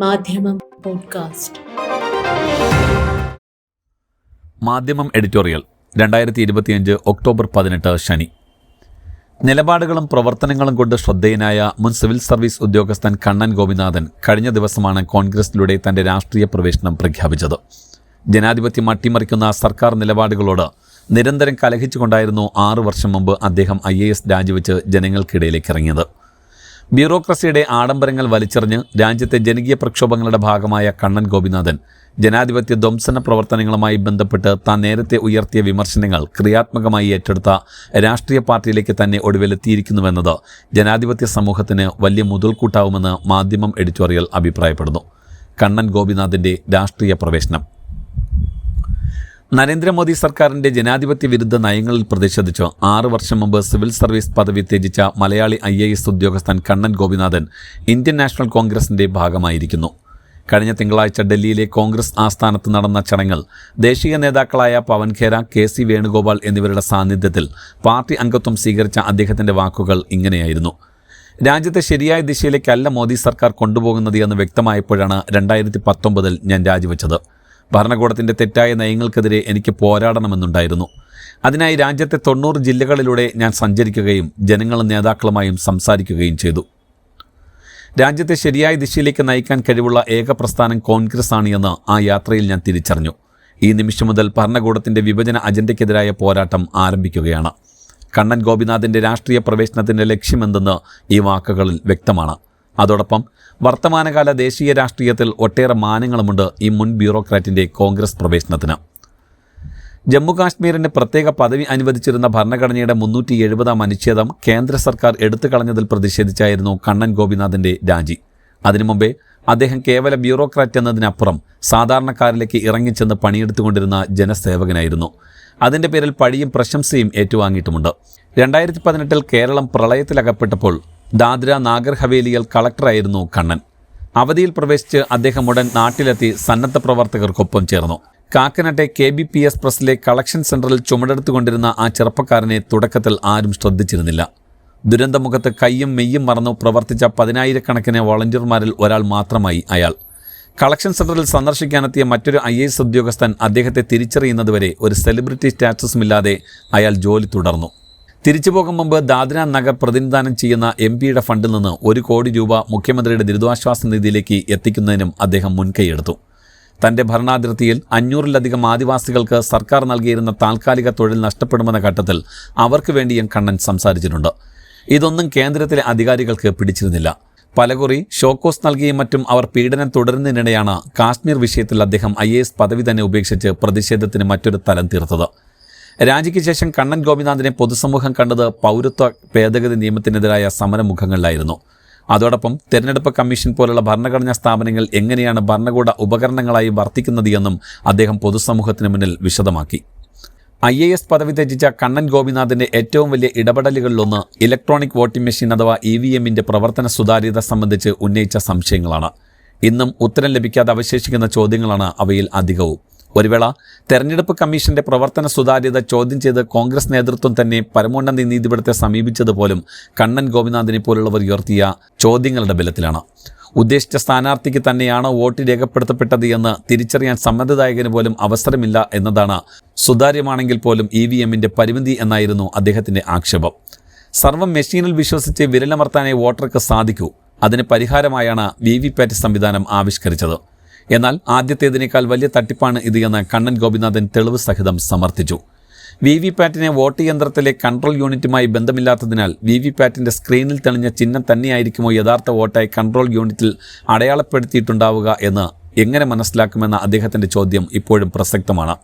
മാധ്യമം പോഡ്കാസ്റ്റ്. മാധ്യമം എഡിറ്റോറിയൽ രണ്ടായിരത്തി ഇരുപത്തിയഞ്ച് ഒക്ടോബർ പതിനെട്ട് ശനി. നിലപാടുകളും പ്രവർത്തനങ്ങളും കൊണ്ട് ശ്രദ്ധേയനായ മുൻ സിവിൽ സർവീസ് ഉദ്യോഗസ്ഥൻ കണ്ണൻ ഗോപിനാഥൻ കഴിഞ്ഞ ദിവസമാണ് കോൺഗ്രസിലൂടെ തന്റെ രാഷ്ട്രീയ പ്രവേശനം പ്രഖ്യാപിച്ചത്. ജനാധിപത്യം അട്ടിമറിക്കുന്ന സർക്കാർ നിലപാടുകളോട് നിരന്തരം കലഹിച്ചുകൊണ്ടായിരുന്നു ആറു വർഷം മുമ്പ് അദ്ദേഹം ഐ എ എസ് രാജിവെച്ച് ജനങ്ങൾക്കിടയിലേക്ക് ഇറങ്ങിയത്. ബ്യൂറോക്രസിയുടെ ആഡംബരങ്ങൾ വലിച്ചെറിഞ്ഞ് രാജ്യത്തെ ജനകീയ പ്രക്ഷോഭങ്ങളുടെ ഭാഗമായ കണ്ണൻ ഗോപിനാഥൻ ജനാധിപത്യ ധ്വംസന പ്രവർത്തനങ്ങളുമായി ബന്ധപ്പെട്ട് താൻ നേരത്തെ ഉയർത്തിയ വിമർശനങ്ങൾ ക്രിയാത്മകമായി ഏറ്റെടുത്ത രാഷ്ട്രീയ പാർട്ടിയിലേക്ക് തന്നെ ഒടുവിലെത്തിയിരിക്കുന്നുവെന്നത് ജനാധിപത്യ സമൂഹത്തിന് വലിയ മുതൽക്കൂട്ടാവുമെന്ന് മാധ്യമം എഡിറ്റോറിയൽ അഭിപ്രായപ്പെടുന്നു. കണ്ണൻ ഗോപിനാഥിന്റെ രാഷ്ട്രീയ പ്രവേശനം. നരേന്ദ്രമോദി സർക്കാരിന്റെ ജനാധിപത്യ വിരുദ്ധ നയങ്ങളിൽ പ്രതിഷേധിച്ച് ആറ് വർഷം മുമ്പ് സിവിൽ സർവീസ് പദവി ത്യജിച്ച മലയാളി ഐ എ എസ് ഉദ്യോഗസ്ഥൻ കണ്ണൻ ഗോപിനാഥൻ ഇന്ത്യൻ നാഷണൽ കോൺഗ്രസിന്റെ ഭാഗമായിരിക്കുന്നു. കഴിഞ്ഞ തിങ്കളാഴ്ച ഡൽഹിയിലെ കോൺഗ്രസ് ആസ്ഥാനത്ത് നടന്ന ചടങ്ങിൽ ദേശീയ നേതാക്കളായ പവൻ ഖേര കെ സി വേണുഗോപാൽ എന്നിവരുടെ സാന്നിധ്യത്തിൽ പാർട്ടി അംഗത്വം സ്വീകരിച്ച അദ്ദേഹത്തിന്റെ വാക്കുകൾ ഇങ്ങനെയായിരുന്നു. രാജ്യത്തെ ശരിയായ ദിശയിലേക്കല്ല മോദി സർക്കാർ കൊണ്ടുപോകുന്നത് എന്ന് വ്യക്തമായപ്പോഴാണ് രണ്ടായിരത്തി പത്തൊമ്പതിൽ ഞാൻ രാജിവെച്ചത്. ഭരണകൂടത്തിന്റെ തെറ്റായ നയങ്ങൾക്കെതിരെ എനിക്ക് പോരാടണമെന്നുണ്ടായിരുന്നു. അതിനായി രാജ്യത്തെ തൊണ്ണൂറ് ജില്ലകളിലൂടെ ഞാൻ സഞ്ചരിക്കുകയും ജനങ്ങളും നേതാക്കളുമായും സംസാരിക്കുകയും ചെയ്തു. രാജ്യത്തെ ശരിയായ ദിശയിലേക്ക് നയിക്കാൻ കഴിവുള്ള ഏക പ്രസ്ഥാനം കോൺഗ്രസ് ആണ് എന്ന് ആ യാത്രയിൽ ഞാൻ തിരിച്ചറിഞ്ഞു. ഈ നിമിഷം മുതൽ ഭരണകൂടത്തിന്റെ വിഭജന അജണ്ടയ്ക്കെതിരായ പോരാട്ടം ആരംഭിക്കുകയാണ്. കണ്ണൻ ഗോപിനാഥിന്റെ രാഷ്ട്രീയ പ്രവേശനത്തിന്റെ ലക്ഷ്യമെന്തെന്ന് ഈ വാക്കുകളിൽ വ്യക്തമാണ്. അതോടൊപ്പം വർത്തമാനകാല ദേശീയ രാഷ്ട്രീയത്തിൽ ഒട്ടേറെ മാനങ്ങളുമുണ്ട് ഈ മുൻ ബ്യൂറോക്രാറ്റിന്റെ കോൺഗ്രസ് പ്രവേശനത്തിന്. ജമ്മു കാശ്മീരിന് പ്രത്യേക പദവി അനുവദിച്ചിരുന്ന ഭരണഘടനയുടെ മുന്നൂറ്റി എഴുപതാം അനുച്ഛേദം കേന്ദ്ര സർക്കാർ എടുത്തു കളഞ്ഞതിൽ പ്രതിഷേധിച്ചായിരുന്നു കണ്ണൻ ഗോപിനാഥിന്റെ രാജി. അതിനു മുമ്പേ അദ്ദേഹം കേവല ബ്യൂറോക്രാറ്റ് എന്നതിനപ്പുറം സാധാരണക്കാരിലേക്ക് ഇറങ്ങിച്ചെന്ന് പണിയെടുത്തുകൊണ്ടിരുന്ന ജനസേവകനായിരുന്നു. അതിന്റെ പേരിൽ പഴിയും പ്രശംസയും ഏറ്റുവാങ്ങിയിട്ടുമുണ്ട്. രണ്ടായിരത്തി പതിനെട്ടിൽ കേരളം പ്രളയത്തിലകപ്പെട്ടപ്പോൾ ദാദ്ര നാഗർ ഹവേലിയിൽ കളക്ടറായിരുന്നു കണ്ണൻ. അവധിയിൽ പ്രവേശിച്ച് അദ്ദേഹം ഉടൻ നാട്ടിലെത്തി സന്നദ്ധ പ്രവർത്തകർക്കൊപ്പം ചേർന്നു. കാക്കനാട്ടെ കെ ബി പി എസ് പ്രസിലെ കളക്ഷൻ സെന്ററിൽ ചുമടെടുത്തുകൊണ്ടിരുന്ന ആ ചെറുപ്പക്കാരനെ തുടക്കത്തിൽ ആരും ശ്രദ്ധിച്ചിരുന്നില്ല. ദുരന്തമുഖത്ത് കയ്യും മെയ്യും മറന്നു പ്രവർത്തിച്ച പതിനായിരക്കണക്കിന് വോളണ്ടിയർമാരിൽ ഒരാൾ മാത്രമായി അയാൾ. കളക്ഷൻ സെന്ററിൽ സന്ദർശിക്കാനെത്തിയ മറ്റൊരു ഐ എസ് ഉദ്യോഗസ്ഥൻ അദ്ദേഹത്തെ തിരിച്ചറിയുന്നതുവരെ ഒരു സെലിബ്രിറ്റി സ്റ്റാറ്റസുമില്ലാതെ അയാൾ ജോലി തുടർന്നു. തിരിച്ചു പോകും മുമ്പ് ദാദ്ര നഗർ പ്രതിനിധാനം ചെയ്യുന്ന എം പിയുടെ ഫണ്ടിൽ നിന്ന് ഒരു കോടി രൂപ മുഖ്യമന്ത്രിയുടെ ദുരിതാശ്വാസ നിധിയിലേക്ക് എത്തിക്കുന്നതിനും അദ്ദേഹം മുൻകൈയെടുത്തു. തന്റെ ഭരണാതിർത്തിയിൽ അഞ്ഞൂറിലധികം ആദിവാസികൾക്ക് സർക്കാർ നൽകിയിരുന്ന താൽക്കാലിക തൊഴിൽ നഷ്ടപ്പെടുമെന്ന ഘട്ടത്തിൽ അവർക്ക് വേണ്ടിയും കണ്ണൻ സംസാരിച്ചിട്ടുണ്ട്. ഇതൊന്നും കേന്ദ്രത്തിലെ അധികാരികൾക്ക് പിടിച്ചിരുന്നില്ല. പലകുറി ഷോക്കോസ് നൽകിയും മറ്റും അവർ പീഡനം തുടരുന്നതിനിടെയാണ് കാശ്മീർ വിഷയത്തിൽ അദ്ദേഹം ഐ പദവി തന്നെ ഉപേക്ഷിച്ച് പ്രതിഷേധത്തിന് മറ്റൊരു തലം തീർത്തത്. രാജിക്ക് ശേഷം കണ്ണൻ ഗോപിനാഥിനെ പൊതുസമൂഹം കണ്ടത് പൗരത്വ ഭേദഗതി നിയമത്തിനെതിരായ സമരമുഖങ്ങളിലായിരുന്നു. അതോടൊപ്പം തെരഞ്ഞെടുപ്പ് കമ്മീഷൻ പോലുള്ള ഭരണഘടനാ സ്ഥാപനങ്ങൾ എങ്ങനെയാണ് ഭരണകൂട ഉപകരണങ്ങളായി വർത്തിക്കുന്നത് എന്നും അദ്ദേഹം പൊതുസമൂഹത്തിന് മുന്നിൽ വിശദമാക്കി. ഐ എ എസ് പദവി ത്യജിച്ച കണ്ണൻ ഗോപിനാഥിന്റെ ഏറ്റവും വലിയ ഇടപെടലുകളിലൊന്ന് ഇലക്ട്രോണിക് വോട്ടിംഗ് മെഷീൻ അഥവാ ഇ വി എമ്മിന്റെ പ്രവർത്തന സുതാര്യത സംബന്ധിച്ച് ഉന്നയിച്ച സംശയങ്ങളാണ്. ഇന്നും ഉത്തരം ലഭിക്കാതെ അവശേഷിക്കുന്ന ചോദ്യങ്ങളാണ് അവയിൽ അധികവും. ഒരു വേള തെരഞ്ഞെടുപ്പ് കമ്മീഷന്റെ പ്രവർത്തന സുതാര്യത ചോദ്യം ചെയ്ത് കോൺഗ്രസ് നേതൃത്വം തന്നെ പരമോന്നത നീതിപീഠത്തെ സമീപിച്ചതുപോലും കണ്ണൻ ഗോപിനാഥിനെ പോലുള്ളവർ ഉയർത്തിയ ചോദ്യങ്ങളുടെ ബലത്തിലാണ്. ഉദ്ദേശിച്ച സ്ഥാനാർത്ഥിക്ക് തന്നെയാണ് വോട്ട് രേഖപ്പെടുത്തപ്പെട്ടത് എന്ന് തിരിച്ചറിയാൻ സമ്മതിദായകന് പോലും അവസരമില്ല എന്നതാണ് സുതാര്യമാണെങ്കിൽ പോലും ഇ വി എമ്മിന്റെ പരിമിതി എന്നായിരുന്നു അദ്ദേഹത്തിന്റെ ആക്ഷേപം. സർവം മെഷീനിൽ വിശ്വസിച്ച് വിരലമർത്താനേ വോട്ടർക്ക് സാധിക്കൂ. അതിന് പരിഹാരമായാണ് വി വി പാറ്റ് സംവിധാനം ആവിഷ്കരിച്ചത്. എന്നാൽ ആദ്യത്തേതിനേക്കാൾ വലിയ തട്ടിപ്പാണ് ഇത് എന്ന് കണ്ണൻ ഗോപിനാഥൻ തെളിവ് സഹിതം സമർത്ഥിച്ചു. വി വി പാറ്റിനെ വോട്ട് യന്ത്രത്തിലെ കൺട്രോൾ യൂണിറ്റുമായി ബന്ധമില്ലാത്തതിനാൽ വി വി പാറ്റിന്റെ സ്ക്രീനിൽ തെളിഞ്ഞ ചിഹ്നം തന്നെയായിരിക്കുമോ യഥാർത്ഥ വോട്ടായി കൺട്രോൾ യൂണിറ്റിൽ അടയാളപ്പെടുത്തിയിട്ടുണ്ടാവുക എന്ന് എങ്ങനെ മനസ്സിലാക്കുമെന്ന അദ്ദേഹത്തിന്റെ ചോദ്യം ഇപ്പോഴും പ്രസക്തമാണ്.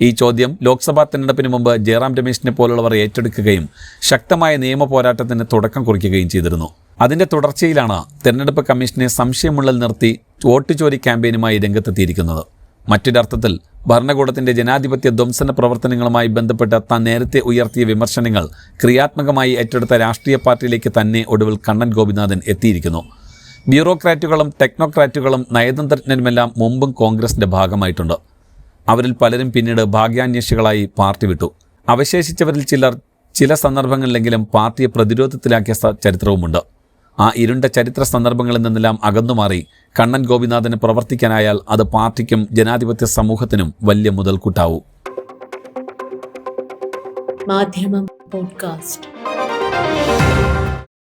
ഈ ചോദ്യം ലോക്സഭാ തെരഞ്ഞെടുപ്പിന് മുമ്പ് ജയറാം രമേശിനെ പോലുള്ളവർ ഏറ്റെടുക്കുകയും ശക്തമായ നിയമ പോരാട്ടത്തിന് തുടക്കം കുറിക്കുകയും ചെയ്തിരുന്നു. അതിന്റെ തുടർച്ചയിലാണ് തെരഞ്ഞെടുപ്പ് കമ്മീഷനെ സംശയമുള്ളിൽ നിർത്തി വോട്ട് ചോരി ക്യാമ്പയിനുമായി രംഗത്തെത്തിയിരിക്കുന്നത്. മറ്റൊരർത്ഥത്തിൽ ഭരണകൂടത്തിന്റെ ജനാധിപത്യ ധ്വംസന പ്രവർത്തനങ്ങളുമായി ബന്ധപ്പെട്ട് താൻ നേരത്തെ ഉയർത്തിയ വിമർശനങ്ങൾ ക്രിയാത്മകമായി ഏറ്റെടുത്ത രാഷ്ട്രീയ പാർട്ടിയിലേക്ക് തന്നെ ഒടുവിൽ കണ്ണൻ ഗോപിനാഥൻ എത്തിയിരിക്കുന്നു. ബ്യൂറോക്രാറ്റുകളും ടെക്നോക്രാറ്റുകളും നയതന്ത്രജ്ഞരുമെല്ലാം മുമ്പും കോൺഗ്രസിന്റെ ഭാഗമായിട്ടുണ്ട്. അവരിൽ പലരും പിന്നീട് ഭാഗ്യാന്വേഷികളായി പാർട്ടി വിട്ടു. അവശേഷിച്ചവരിൽ ചിലർ ചില സന്ദർഭങ്ങളിലെങ്കിലും പാർട്ടിയെ പ്രതിരോധത്തിലാക്കിയ ചരിത്രവുമുണ്ട്. ആ ഇരുണ്ട ചരിത്ര സന്ദർഭങ്ങളിൽ നിന്നെല്ലാം അകന്നുമാറി കണ്ണൻ ഗോപിനാഥന് പ്രവർത്തിക്കാനായാൽ അത് പാർട്ടിക്കും ജനാധിപത്യ സമൂഹത്തിനും വലിയ മുതൽക്കൂട്ടാവും. മാധ്യമം പോഡ്കാസ്റ്റ്.